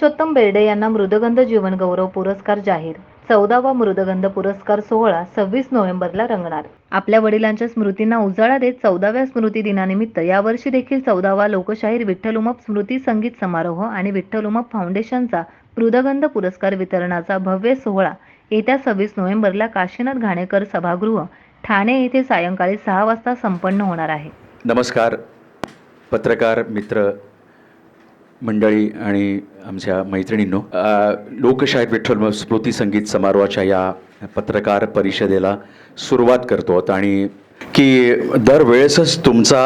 पुरुषोत्तम बेर्डे यांना मृदगंध जीवनगौरव पुरस्कार जाहीर. चौदावा मृदगंध पुरस्कार सोहळा सव्वीस नोव्हेंबरला रंगणार. आपल्या वडिलांच्या स्मृतींना उजाळा देत चौदाव्या स्मृती दिनानिमित्त यावर्षी देखील चौदावा लोकशाहीर विठ्ठल उमप स्मृती संगीत समारोह आणि विठ्ठल उमप फाउंडेशनचा मृदगंध पुरस्कार वितरणाचा भव्य सोहळा येत्या सव्वीस नोव्हेंबरला काशीनाथ घाणेकर सभागृह ठाणे येथे सायंकाळी सहा वाजता संपन्न होणार आहे. नमस्कार. पत्रकार मित्र मंडळी आणि आमच्या मैत्रिणींनो लोकशाहीर विठ्ठल स्मृती संगीत समारोहाच्या या पत्रकार परिषदेला सुरुवात करतो आहोत. आणि की दरवेळेसच तुमचा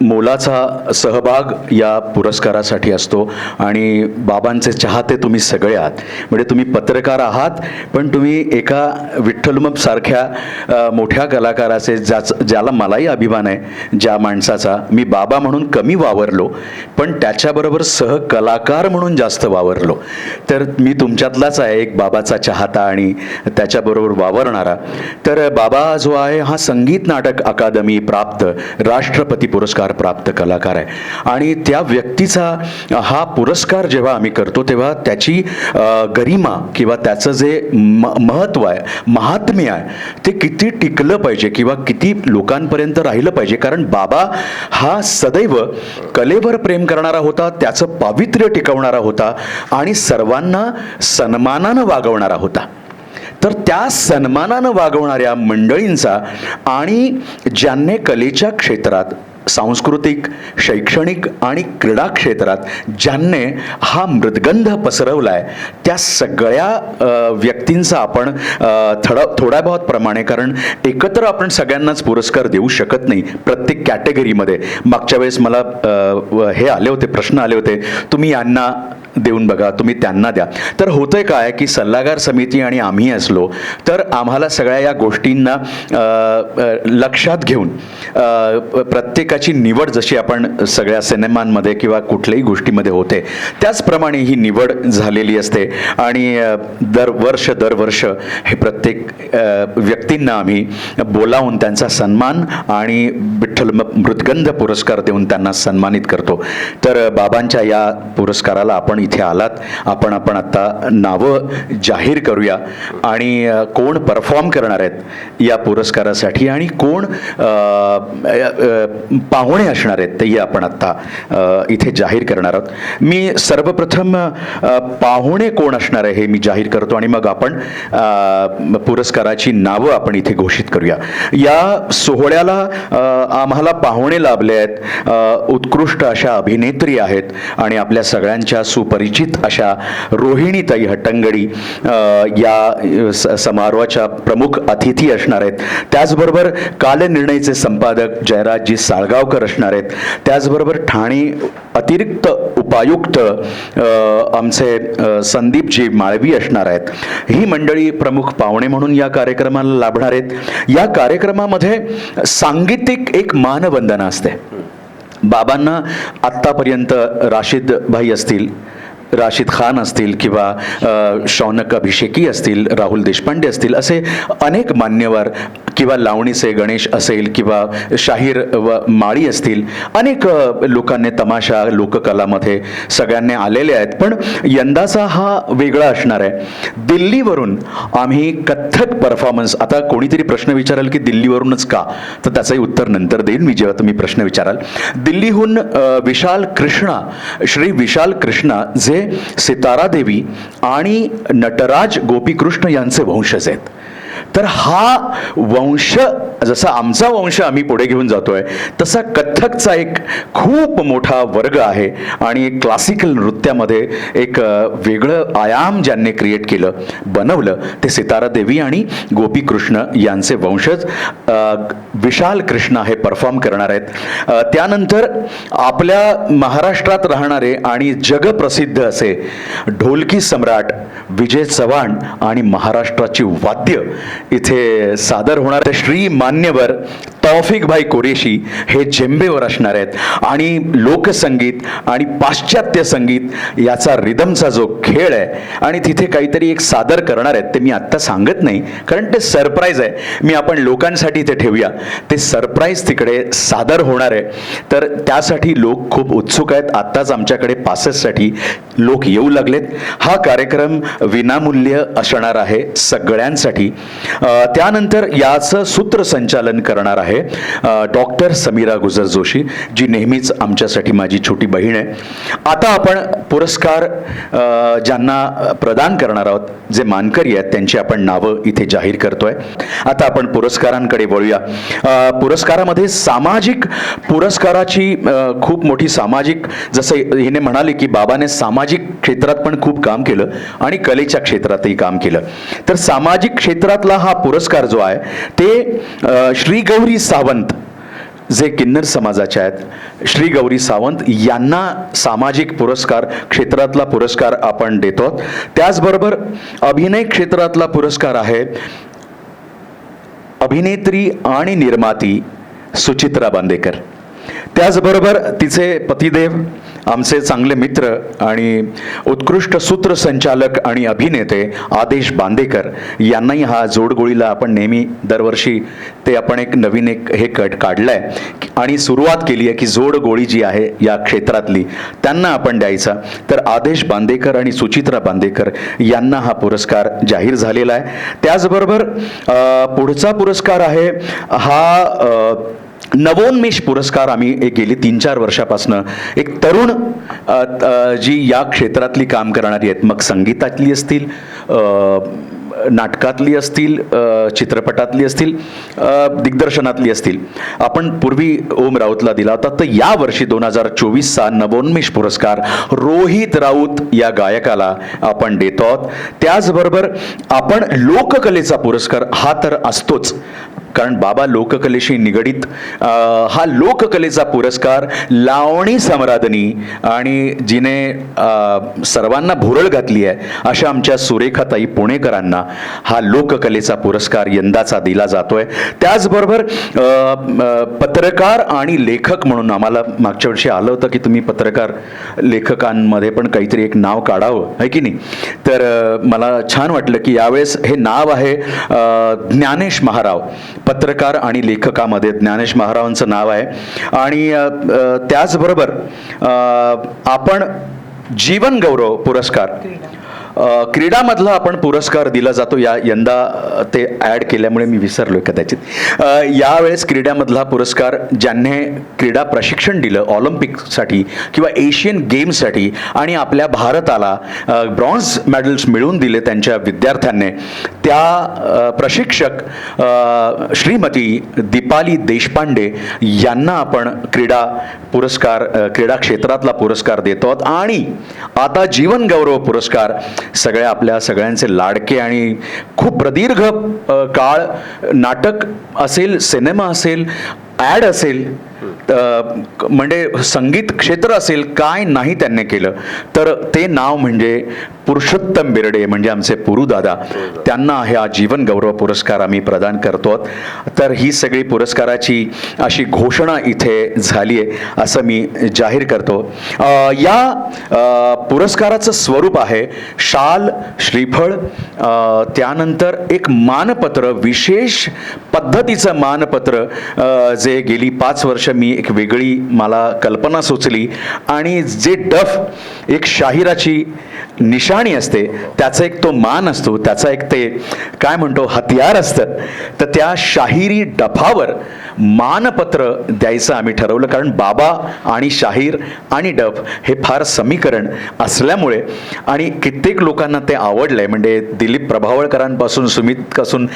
मोलाचा सहभाग या पुरस्कारासाठी असतो आणि बाबांचे चाहते तुम्ही सगळे आहात. म्हणजे तुम्ही पत्रकार आहात पण तुम्ही एका विठ्ठलमप सारख्या मोठ्या कलाकाराचे ज्याच ज्याला मलाही अभिमान आहे ज्या माणसाचा. मी बाबा म्हणून कमी वावरलो पण त्याच्याबरोबर सहकलाकार म्हणून जास्त वावरलो. तर मी तुमच्यातलाच आहे एक बाबाचा चाहता आणि त्याच्याबरोबर वावरणारा. तर बाबा जो आहे संगीत नाटक अकादमी प्राप्त राष्ट्रपती पुरस्कार प्राप्त कलाकार आहे. आणि त्या व्यक्तीचा हा पुरस्कार जेव्हा आम्ही करतो तेव्हा त्याची गरिमा किंवा त्याचं जे म महत्त्व आहे महात्म्य आहे ते किती टिकलं पाहिजे किंवा किती लोकांपर्यंत राहिलं पाहिजे? कारण बाबा हा सदैव कलेवर प्रेम करणारा होता त्याचं पावित्र्य टिकवणारा होता आणि सर्वांना सन्मानानं वागवणारा होता. तर त्या सन्मानानं वागवणाऱ्या मंडळींचा आणि ज्यांनी कलेच्या क्षेत्रात सांस्कृतिक शैक्षणिक आणि क्रीडा क्षेत्रात ज्यांनी हा मृदगंध पसरवला आहे त्या सगळ्या व्यक्तींचा आपण अ, थोडा थोड्या बहुत प्रमाणे कारण एकत्र आपण सगळ्यांनाच पुरस्कार देऊ शकत नाही प्रत्येक कॅटेगरीमध्ये. मागच्या वेळेस मला व- हे आले होते प्रश्न आले होते तुम्ही यांना देऊन बघा तुम्ही त्यांना द्या. तर होतंय काय की सल्लागार समिती आणि आम्ही असलो तर आम्हाला सगळ्या या गोष्टींना लक्षात घेऊन प्रत्येकाची निवड जशी आपण सगळ्या सिनेमांमध्ये किंवा कुठल्याही गोष्टीमध्ये होते त्याचप्रमाणे ही निवड झालेली असते. आणि दरवर्ष दर वर्ष दरवर्ष हे प्रत्येक व्यक्तींना आम्ही बोलावून त्यांचा सन्मान आणि विठ्ठल मृदगंध पुरस्कार देऊन त्यांना सन्मानित करतो. तर बाबांच्या या पुरस्काराला आपण इथे आलात. आपण आपण आता नावं जाहीर करूया. आणि कोण परफॉर्म करणार आहेत या पुरस्कारासाठी आणि कोण पाहुणे असणार आहेत तेही आपण आत्ता इथे जाहीर करणार आहोत. मी सर्वप्रथम पाहुणे कोण असणार आहे हे मी जाहीर करतो आणि मग आपण पुरस्काराची नावं आपण इथे घोषित करूया. या सोहळ्याला आम्हाला पाहुणे लाभले आहेत. उत्कृष्ट अशा अभिनेत्री आहेत आणि आपल्या सगळ्यांच्या सुपरिचित अशा रोहिणीताई हट्टंगडी या समारोहाच्या प्रमुख अतिथी असणार आहेत. त्याचबरोबर कालनिर्णयचे संपादक जयराजजी साळगावकर असणार आहेत. त्याचबरोबर ठाणे अतिरिक्त उपायुक्त आमचे संदीपजी माळवी असणार आहेत. ही मंडळी प्रमुख पाहुणे म्हणून या कार्यक्रमाला लाभणार आहेत. या कार्यक्रमामध्ये सांगीतिक एक मानवंदना असते. बाबांना आत्तापर्यंत राशीद भाई असतील राशिद खान असतील किंवा शौनक अभिषेकी असतील राहुल देशपांडे असतील असे अनेक मान्यवर किंवा लावणीचे गणेश असेल किंवा शाहीर व माळी असतील अनेक लोकांनी तमाशा लोककलामध्ये सगळ्यांनी आलेले आहेत. पण यंदाचा हा वेगळा असणार आहे. दिल्लीवरून आम्ही कथ्थक परफॉर्मन्स आता कोणीतरी प्रश्न विचाराल की दिल्लीवरूनच का? तर त्याचंही उत्तर नंतर देईन मी जेव्हा तुम्ही प्रश्न विचाराल. दिल्लीहून विशाल कृष्णा श्री विशाल कृष्णा जे सितारा देवी आणि नटराज गोपीकृष्ण यांचे वंशज आहेत. तर हा वंश जसा आमचा वंश आम्ही पुढे घेऊन जातोय तसा कथ्थकचा एक खूप मोठा वर्ग आहे आणि क्लासिकल नृत्यामध्ये एक वेगळं आयाम ज्यांनी क्रिएट केलं बनवलं ते सितारा देवी आणि गोपीकृष्ण यांचे वंशज विशाल कृष्ण हे परफॉर्म करणार आहेत. त्यानंतर आपल्या महाराष्ट्रात राहणारे आणि जगप्रसिद्ध असे ढोलकी सम्राट विजय चव्हाण आणि महाराष्ट्राची वाद्य इथे सादर होणार श्री मान्यवर तौफिक भाई कुरेशी हे झेंबेवर असणार आहेत. आणि लोकसंगीत आणि पाश्चात्य संगीत याचा रिदमचा जो खेळ आहे आणि तिथे काहीतरी एक सादर करणार आहेत ते मी आत्ता सांगत नाही कारण ते सरप्राईज आहे. मी आपण लोकांसाठी ते ठेवूया. ते सरप्राईज तिकडे सादर होणार आहे. तर त्यासाठी लोक खूप उत्सुक आहेत. आत्ताच आमच्याकडे पासेससाठी लोक येऊ लागलेत. हा कार्यक्रम विनामूल्य असणार आहे सगळ्यांसाठी. त्यानंतर याचं सूत्रसंचालन करणार आहे. डॉक्टर समीरा गुजर जोशी जी नेहमीच आमच्यासाठी माझी छोटी बहीण आहे. आता आपण पुरस्कार ज्यांना प्रदान करणार आहोत जे मानकरी आहेत त्यांची आपण नावं इथे जाहीर करतोय. आता आपण पुरस्कारांकडे वळूया. पुरस्कारामध्ये सामाजिक पुरस्काराची खूप मोठी सामाजिक जसं हिने म्हणाले की बाबाने सामाजिक क्षेत्रात पण खूप काम केलं आणि कलेच्या क्षेत्रातही काम केलं. तर सामाजिक क्षेत्रातला हा पुरस्कार जो आहे ते श्रीगौरी श्री गौरी सावंत जे किन्नर समाजाचे आहेत. श्री गौरी सावंत यांना सामाजिक पुरस्कार क्षेत्रातला पुरस्कार आपण देतो. त्याचबरोबर अभिनय क्षेत्रातला पुरस्कार आहे. अभिनेत्री आणि निर्माती सुचित्रा बांदेकर. त्याचबरोबर तिचे पतिदेव आमचे चांगले मित्र आणि उत्कृष्ट सूत्रसंचालक आणि अभिनेते आदेश बांदेकर यांनाही हा जोडगोळीला आपण नेहमी दरवर्षी ते आपण एक नवीन एक हे कट काढलंय. आणि सुरुवात केली आहे की जोडगोळी जी आहे या क्षेत्रातली त्यांना आपण द्यायचा. तर आदेश बांदेकर आणि सुचित्रा बांदेकर यांना हा पुरस्कार जाहीर झालेला आहे. त्याचबरोबर पुढचा पुरस्कार आहे हा नवोन्मेष पुरस्कार आम्ही एक गेली तीन चार वर्षापासनं. एक तरुण जी या क्षेत्रातली काम करणारी आहेत मग संगीतातली असतील नाटकातली असतील चित्रपटातली असतील दिग्दर्शनातली असतील. आपण पूर्वी ओम राऊतला दिला होता तर या वर्षी दोन हजार चोवीसचा नवोन्मेष पुरस्कार रोहित राऊत या गायकाला आपण देतो आहोत. त्याचबरोबर आपण लोककलेचा पुरस्कार हा तर असतोच कारण बाबा लोककलेशी निगडीत हा लोककलेचा पुरस्कार लावणी सम्रादनी आणि जिने सर्वांना भुरळ घातली आहे अशा आमच्या सुरेखाताई पुणेकरांना हा लोककलेचा पुरस्कार यंदाचा दिला जातोय. त्याचबरोबर पत्रकार आणि लेखक म्हणून आम्हाला मागच्या वर्षी आलं होतं की तुम्ही पत्रकार लेखकांमध्ये पण काहीतरी एक नाव काढावं आहे की नाही? तर मला छान वाटलं की यावेळेस हे नाव आहे ज्ञानेश महाराव. पत्रकार आणि लेखकामध्ये ज्ञानेश महारावांचं नाव आहे. आणि त्याचबरोबर आपण जीवन गौरव पुरस्कार क्रीडामधला आपण पुरस्कार दिला जातो. या यंदा ते ॲड केल्यामुळे मी विसरलो कदाचित. यावेळेस क्रीडामधला पुरस्कार ज्यांनी क्रीडा प्रशिक्षण दिलं ऑलिम्पिकसाठी किंवा एशियन गेम्ससाठी आणि आपल्या भारताला ब्रॉन्झ मेडल्स मिळवून दिले त्यांच्या विद्यार्थ्यांनी त्या प्रशिक्षक श्रीमती दीपाली देशपांडे यांना आपण क्रीडा पुरस्कार क्रीडा क्षेत्रातला पुरस्कार देतो. आणि आता जीवन गौरव पुरस्कार सगळ्या आपल्या सगळ्यांचे लाडके आणि खूप प्रदीर्घ काळ नाटक असेल सिनेमा असेल ॲड असेल म्हणजे संगीत क्षेत्र असेल काय नाही त्यांनी केलं. तर ते नाव म्हणजे पुरुषोत्तम बिर्डे म्हणजे आमचे पुरुदादा त्यांना ह्या जीवन गौरव पुरस्कार आम्ही प्रदान करतो. तर ही सगळी पुरस्काराची अशी घोषणा इथे झाली आहे असं मी जाहीर करतो. या पुरस्काराचं स्वरूप आहे शाल श्रीफळ त्यानंतर एक मानपत्र विशेष पद्धतीचं मानपत्र जे गेली पाच वर्ष मी एक वेगळी मला कल्पना सुचली. आणि जे डफ एक शाहिराची निशाणी असते त्याचा एक तो मान असतो त्याचा एक ते काय म्हणतो हतियार असतं. तर त्या शाहिरी डफावर मानपत्र द्यायचं आम्ही ठरवलं. कारण बाबा आणि शाहीर आणि डफ हे फार समीकरण असल्यामुळे आणि कित्येक लोकांना ते आवडलं आहे म्हणजे दिलीप प्रभावळकरांपासून सुमितपासून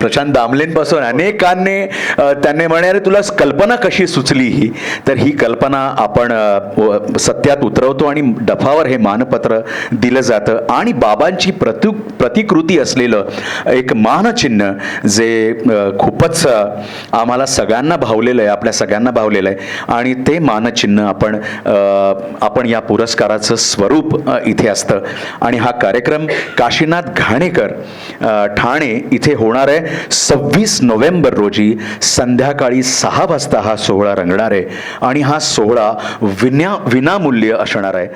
प्रशांत दामलेंपासून अनेकांनी त्यांनी म्हणे अरे तुला कल्पना कशी सुचली ही? तर ही कल्पना आपण सत्यात उतरवतो आणि डफावर हे मानपत्र दिलं जातं. आणि बाबांची प्रतु प्रतिकृती असलेलं एक मानचिन्ह जे खूपच आम्हाला सगळ्यांना भावलेलं आहे आपल्या सगळ्यांना भावलेलं आहे. आणि ते मानचिन्ह आपण आपण या पुरस्काराचं स्वरूप इथे असतं. आणि हा कार्यक्रम काशीनाथ घाणेकर ठाणे इथे होणार आहे. सव्वीस नोव्हेंबर रोजी संध्याकाळी सहा वाजता हा सोहळा रंगणार आहे. आणि हा सोहळा विना विनामूल्य असणार आहे.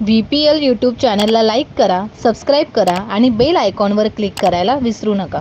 व्ही पी एल यूट्यूब चॅनलला लाईक करा सबस्क्राईब करा आणि बेल आयकॉनवर क्लिक करायला विसरू नका.